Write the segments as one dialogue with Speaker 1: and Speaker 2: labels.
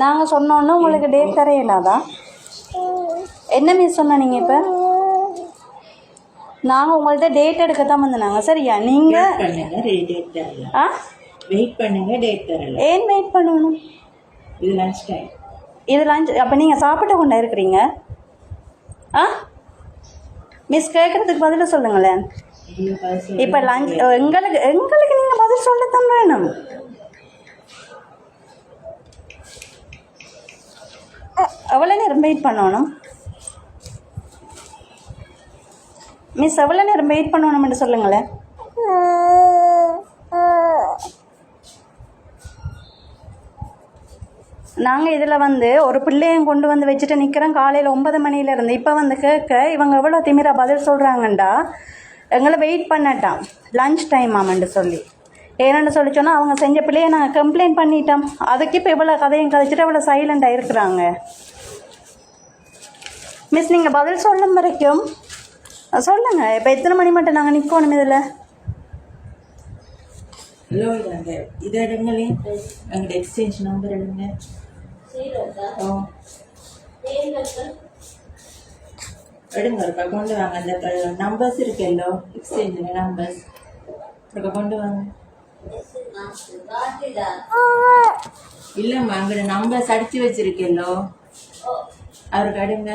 Speaker 1: நாங்கள் சொன்னோன்னே உங்களுக்கு டேட் தரையில்லாதா என்ன மிஸ் சொன்ன நீங்கள் இப்போ? நாங்கள் உங்கள்கிட்ட டேட் எடுக்க தான் வந்தோம் சரியா நீங்கள் ஆ?
Speaker 2: வெயிட் பண்ணுங்க டேட் தரல
Speaker 1: ஏன் வெயிட் பண்ணணும்?
Speaker 2: இது லஞ்ச் டைம்
Speaker 1: இது லஞ்ச் அப்போ நீங்கள் சாப்பிட்டு கொண்டா இருக்கிறீங்க. ஆ? மிஸ் கேட்குறதுக்கு பதில் சொல்லுங்களேன். இப்போ லஞ்ச் எங்களுக்கு எங்களுக்கு நீங்கள் பதில் சொல்லத்தான் வேணும். எவ்வளோ நேரம் வெயிட் பண்ணணும்? மிஸ் எவ்வளோ நேரம் வெயிட் பண்ணணும்னு சொல்லுங்களேன். நாங்கள் இதில் வந்து ஒரு பிள்ளையும் கொண்டு வந்து வச்சுட்டு நிற்கிறோம் காலையில் ஒன்பது மணிலேருந்து இப்போ வந்து கேட்க இவங்க எவ்வளோ திமிரா பதில் சொல்கிறாங்கண்டா எங்களை வெயிட் பண்ணட்டாம். லஞ்ச் டைம் ஆமாண்டு சொல்லி. ஏன்னு சொல்லி சொன்னால் அவங்க செஞ்ச பிள்ளையை நாங்கள் கம்ப்ளைண்ட் பண்ணிட்டோம். அதுக்கு இப்போ இவ்வளோ கதையும் கதைச்சிட்டு இவ்வளோ சைலண்டாக இருக்கிறாங்க. மிஸ் நீங்கள் பதில் சொல்லும் வரைக்கும் சொல்லுங்கள் இப்போ எத்தனை மணி மட்டும் நாங்கள் நிற்கணும் இதில்.
Speaker 2: ஹலோ இதாங்க இது எடுங்களே எங்களோட எக்ஸ்சேஞ்ச் நம்பர் எடுங்க. ஓ எடுங்க இருக்கா கொண்டு வாங்க. அந்த நம்பர்ஸ் இருக்குல்லோ எக்ஸ்சேஞ்ச் நம்பர்ஸ் இருக்கா கொண்டு வாங்க. இல்லைம்மா அங்கே நம்பர்ஸ் அடிச்சு வச்சிருக்கேல்லோ அவருக்கு அடுங்க.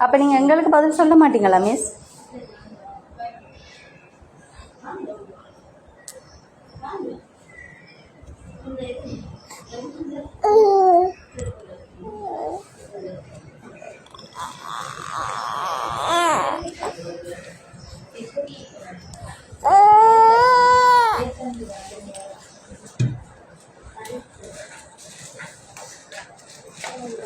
Speaker 1: அப்போ நீங்கள் எங்களுக்கு பதில் சொல்ல மாட்டீங்களா மிஸ்
Speaker 2: Oh.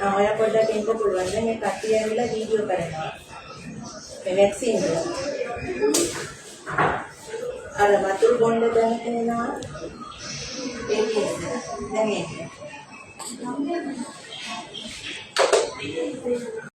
Speaker 2: ඔයා පොඩ්ඩක් එන්න පුළුවන් නම් මේ කට්ටිය ඇවිල්ලා වීඩියෝ කරනවා. මේ වැක්සින් එක. අර වතුර බොන්න දැන් එනවා. ඒක දැන් ඒක.